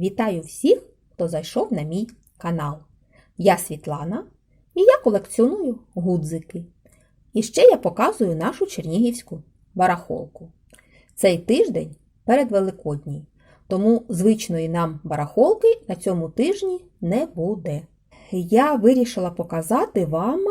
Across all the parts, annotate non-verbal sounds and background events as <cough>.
Вітаю всіх, хто зайшов на мій канал. Я Світлана і я колекціоную гудзики. І ще я показую нашу чернігівську барахолку. Цей тиждень перед Великодній, тому звичної нам барахолки на цьому тижні не буде. Я вирішила показати вам,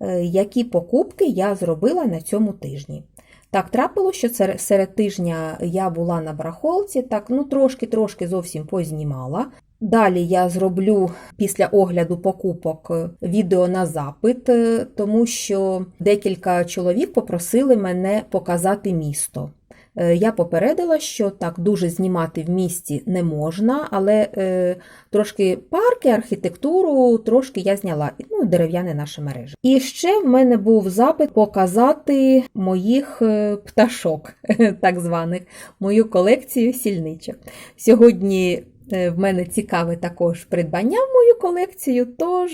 е, які покупки я зробила на цьому тижні. Так трапило, що серед тижня я була на барахолці, так ну трошки-трошки зовсім познімала. Далі я зроблю після огляду покупок е, відео на запит, е, тому що декілька чоловік попросили мене показати місто. Е, Я попередила, що так дуже знімати в місті не можна, але е, трошки парки, архітектуру, трошки я зняла, ну, дерев'яне наше мережі. І ще в мене був запит показати моїх е, пташок, <laughs> так званих, мою колекцію сільничок. Сьогодні е, в мене цікаве також придбання в мою колекцію, тож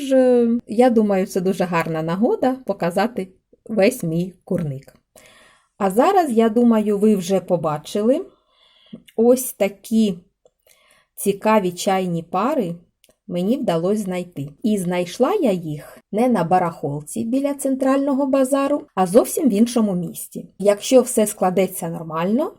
я думаю, це дуже гарна нагода показати весь мій курник. А зараз, я думаю, ви вже побачили ось такі цікаві чайні пари мені вдалося знайти. І знайшла я їх не на барахолці біля центрального базару, а зовсім в іншому місті. Якщо все складеться нормально,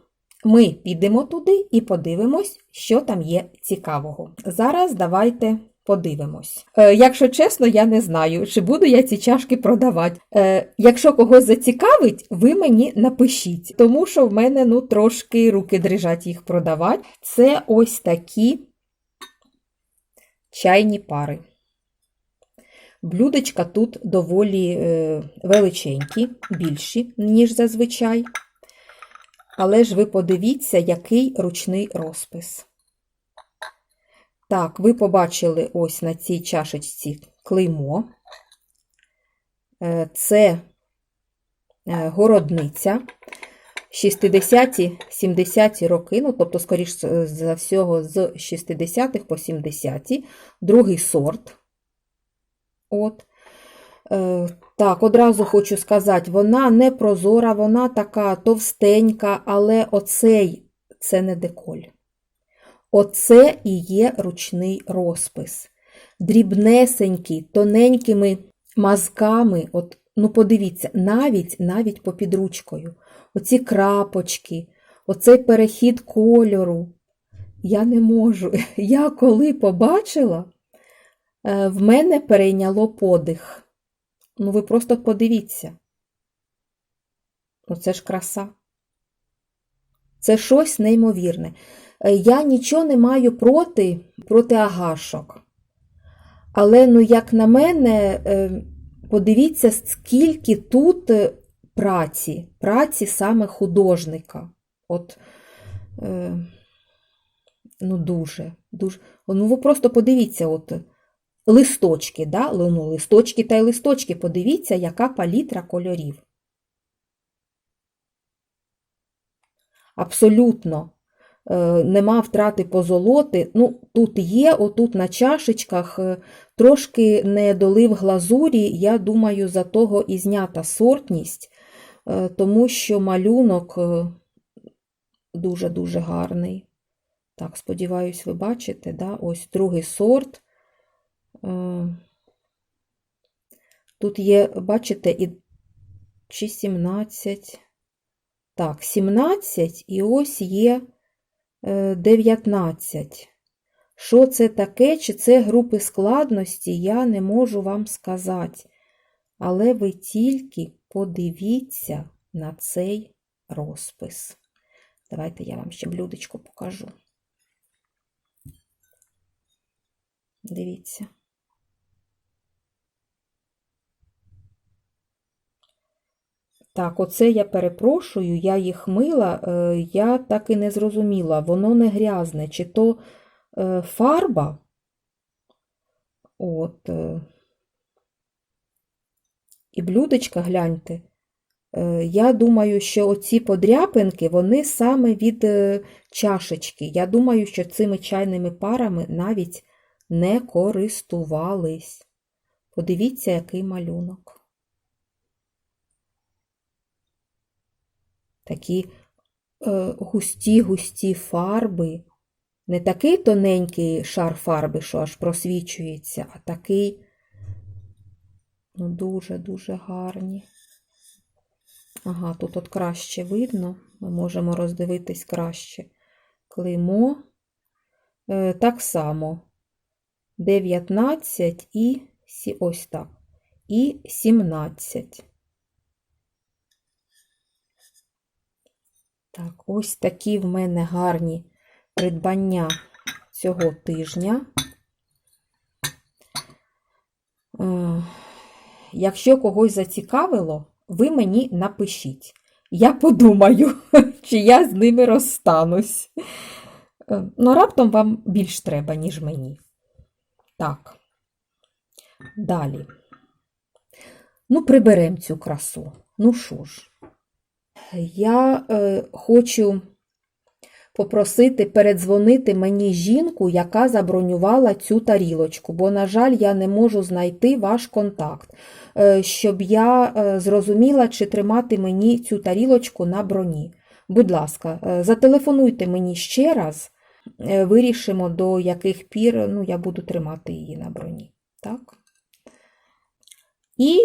ми підемо туди і подивимось, що там є цікавого. Зараз давайте подивимось. Е, якщо чесно, я не знаю, чи буду я ці чашки продавати. Е, якщо когось зацікавить, ви мені напишіть, тому що в мене ну, трошки руки дрижать їх продавати. Це ось такі чайні пари. Блюдечка тут доволі е, величенькі, більші, ніж зазвичай. Але ж ви подивіться, який ручний розпис. Так, ви побачили ось на цій чашечці клеймо. Е, Це е, городниця. 60-ті, 70-ті роки, ну, тобто, скоріш за всього, з 60-х по 70-ті, другий сорт. От. Е, так, одразу хочу сказати, вона не прозора, вона така товстенька, але оцей це не деколь. Оце і є ручний розпис. Дрібнесенький, тоненькими мазками, от, ну подивіться, навіть навіть попід ручкою. Оці крапочки, оцей перехід кольору. Я не можу. <laughs> Я коли побачила, е, в мене перейняло подих. Ну, ви просто подивіться. Оце ж краса. Це щось неймовірне. Е, Я нічого не маю проти, проти агашок. Але, ну, як на мене, е, подивіться, скільки тут е, праці, праці саме художника. От, ну, дуже, дуже. Ну, ви просто подивіться, от, листочки, да? ну, листочки та й листочки, подивіться, яка палітра кольорів. Абсолютно нема втрати позолоти. Ну, тут є, отут на чашечках е, трошки не долив глазурі, я думаю, за того і знята сортність, е, тому що малюнок е, дуже-дуже гарний. Так, сподіваюсь, ви бачите, да? ось другий сорт. Е, Тут є, бачите, і чи 17. Так, 17 і ось є е, 19. Що це таке, чи це групи складності, я не можу вам сказати. Але ви тільки подивіться на цей розпис. Давайте я вам ще блюдечко покажу. Дивіться. Так, оце я перепрошую, я їх мила, е, я так і не зрозуміла, воно не грязне, чи то е, фарба. От. е, І блюдечка, гляньте. Я думаю, що оці подряпинки, вони саме від чашечки. Я думаю, що цими чайними парами навіть не користувались. Подивіться, який малюнок. Такі е, густі-густі фарби. Не такий тоненький шар фарби, що аж просвічується, а такий ну, дуже-дуже гарні. Ага, тут от краще видно. Ми можемо роздивитись краще. Клеймо. Е, так само. 19 і ось так. І 17. Так, ось такі в мене гарні придбання цього тижня. Е, Якщо когось зацікавило, ви мені напишіть. Я подумаю, <laughs> чи я з ними розстанусь. Е, Ну, раптом вам більш треба, ніж мені. Так. Далі. Ну, приберемо цю красу. Ну що ж, я е, хочу попросити передзвонити мені жінку, яка забронювала цю тарілочку, бо, на жаль, я не можу знайти ваш контакт, е, щоб я е, зрозуміла, чи тримати мені цю тарілочку на броні. Будь ласка, е, зателефонуйте мені ще раз, е, вирішимо, до яких пір ну, я буду тримати її на броні. Так? І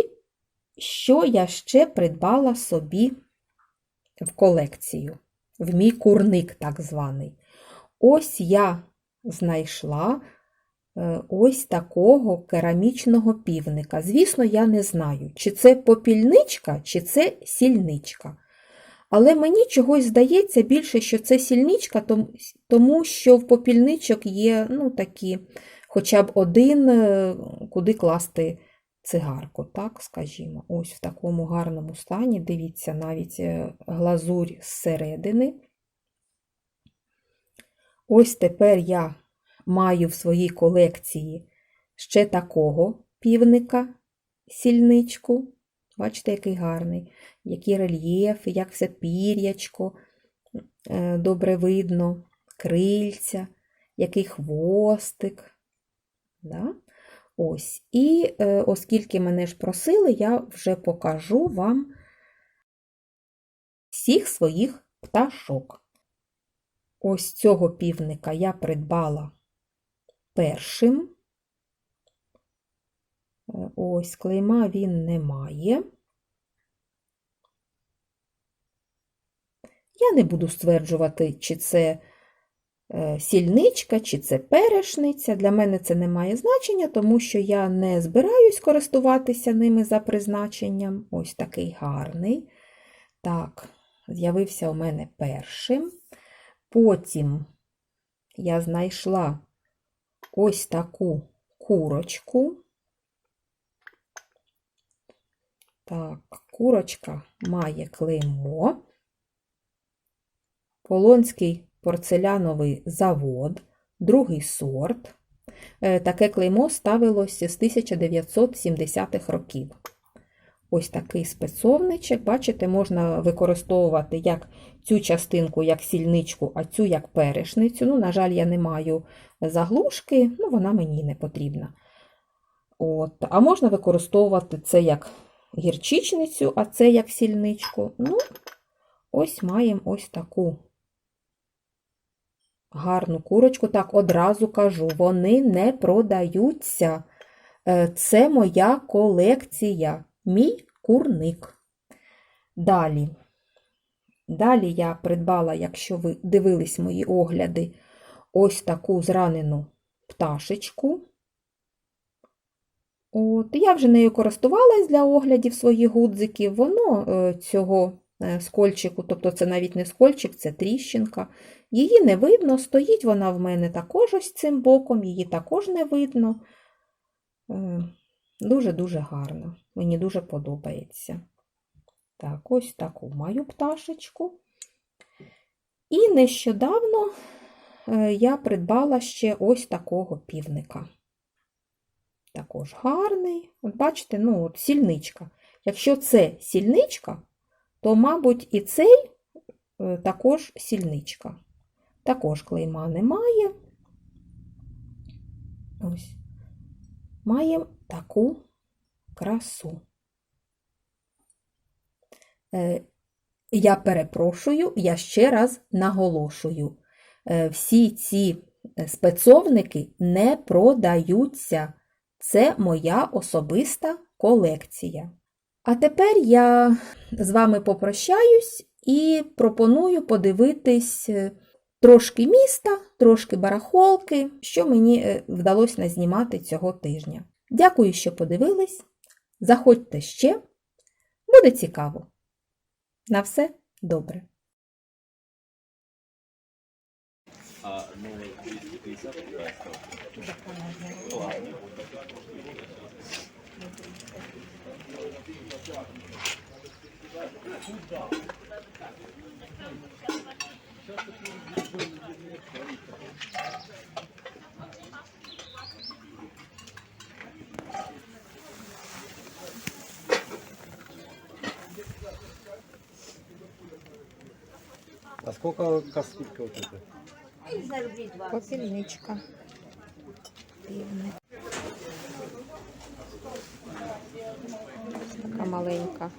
що я ще придбала собі в колекцію, в мій курник так званий. Ось я знайшла е, ось такого керамічного півника. Звісно, я не знаю, чи це попільничка, чи це сільничка. Але мені чогось здається більше, що це сільничка, тому що в попільничок є ну, такі, хоча б один, е, куди класти цигарку, так, скажімо. Ось в такому гарному стані. Дивіться, навіть е, глазурь зсередини. Ось тепер я маю в своїй колекції ще такого півника, сільничку. Бачите, який гарний, які рельєфи, як все пір'ячко, е, добре видно, крильця, який хвостик. Да? Ось. І е, оскільки мене ж просили, я вже покажу вам всіх своїх пташок. Ось цього півника я придбала першим. Е, Ось клейма він не має. Я не буду стверджувати, чи це сільничка, чи це перешниця. Для мене це не має значення, тому що я не збираюсь користуватися ними за призначенням. Ось такий гарний. Так, з'явився у мене першим. Потім я знайшла ось таку курочку. Так, курочка має клеймо. Полонський порцеляновий завод, другий сорт. Е, Таке клеймо ставилося з 1970-х років. Ось такий спецовничок. Бачите, можна використовувати як цю частинку як сільничку, а цю як перешницю. Ну, на жаль, я не маю заглушки, ну, вона мені не потрібна. От. А можна використовувати це як гірчичницю, а це як сільничку. Ну, ось маємо ось таку гарну курочку. Так, одразу кажу, вони не продаються. Е, Це моя колекція, мій курник. Далі. Далі я придбала, якщо ви дивились мої огляди, ось таку зранену пташечку. От, я вже нею користувалась для оглядів своїх гудзиків. Воно е, цього е, скольчику, тобто це навіть не скольчик, це тріщинка. Її не видно, стоїть вона в мене також ось цим боком, її також не видно. Е, Дуже-дуже гарно. Мені дуже подобається. Так, ось таку маю пташечку. І нещодавно е, я придбала ще ось такого півника. Також гарний. От бачите, ну, от сільничка. Якщо це сільничка, то, мабуть, і цей е, також сільничка. Також клейма немає. Ось. Маємо таку красу. Е, Я перепрошую, я ще раз наголошую. Е, Всі ці е, спецовники не продаються. Це моя особиста колекція. А тепер я з вами попрощаюсь і пропоную подивитись трошки міста, трошки барахолки, що мені е, вдалося назнімати цього тижня. Дякую, що подивились. Заходьте ще, буде цікаво. На все добре. А, А сколько кастрюлька вот эта? Попільничка. Півник. Така маленька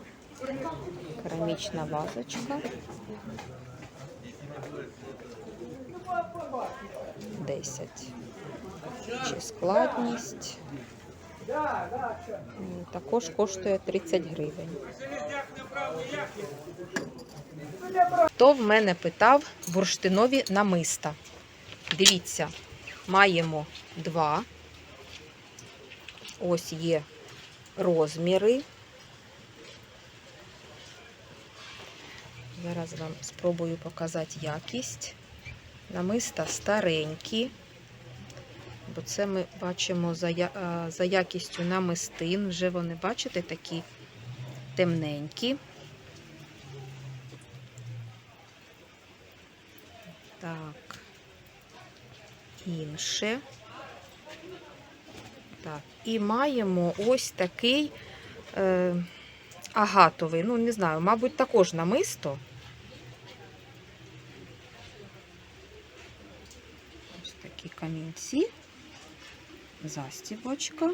керамічна вазочка. Десять. Чи складність. Також коштує 30 гривень. Хто в мене питав бурштинові намиста? Дивіться, маємо два. Ось є розміри. Зараз вам спробую показати якість. Намиста старенькі, бо це ми бачимо за, за якістю намистин. Вже вони, бачите, такі темненькі. Так. Інше. Так. І маємо ось такий е, агатовий. Ну, не знаю, мабуть, також намисто. Ось камінці. Застібочка.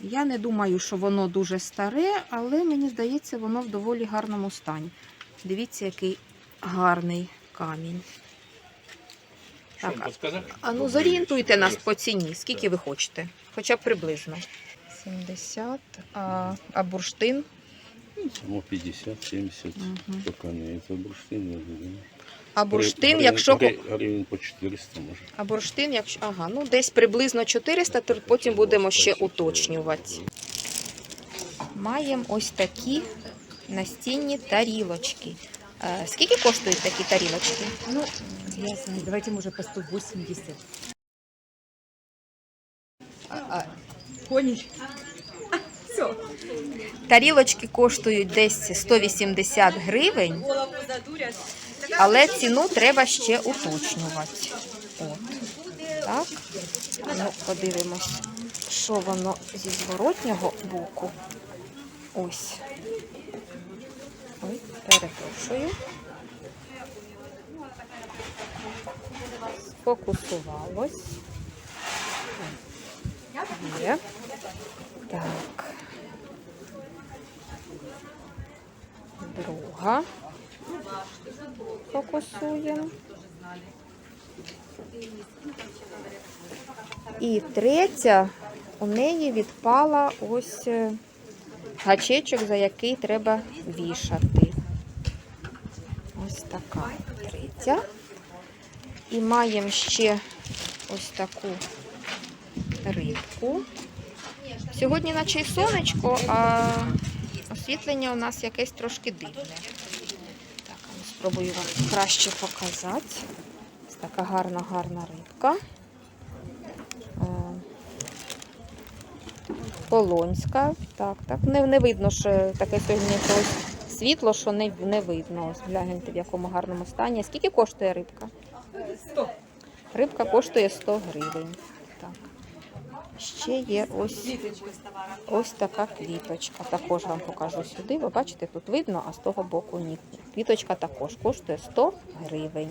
Я не думаю, що воно дуже старе, але мені здається, воно в доволі гарному стані. Дивіться, який гарний камінь. Так, а- ну зорієнтуйте нас по ціні, скільки ви хочете, хоча б приблизно. 70, а, а бурштин Ну, 50, 70. Мгм. Только не это бурштин. я думаю. А бурштин, якщо ко- гри- по 400 може. а бурштин, якщо ага, ну десь приблизно 400, то потім будемо ще уточнювати. Маємо ось такі настінні тарілочки. Е, Скільки коштують такі тарілочки? Ну, я знаю, давайте может по 180. А? Все. Тарілочки коштують десь 180 гривень, Голову. Але ціну треба ще уточнювати. От. Так. Ну, подивимось, що воно зі зворотнього боку. Ось. Ой, перепрошую. Сфокусувалось. Є. Так. Друга. Фокусуємо. І третя, у неї відпала ось е, гачечок, за який треба вішати. Ось така третя. І маємо ще ось таку рибку. Сьогодні наче й сонечко, а освітлення у нас якесь трошки дивне. Спробую вам краще показати. Ось така гарна, гарна рибка. Е, Полонська. Так, так. Не, не видно, що таке сьогодні якось світло, що не, не видно. Ось гляньте, в якому гарному стані. Скільки коштує рибка? 100. Рибка коштує 100 гривень. Ще є ось, ось така квіточка. Також вам покажу сюди. Ви бачите, тут видно, а з того боку ні. Квіточка також коштує 100 гривень.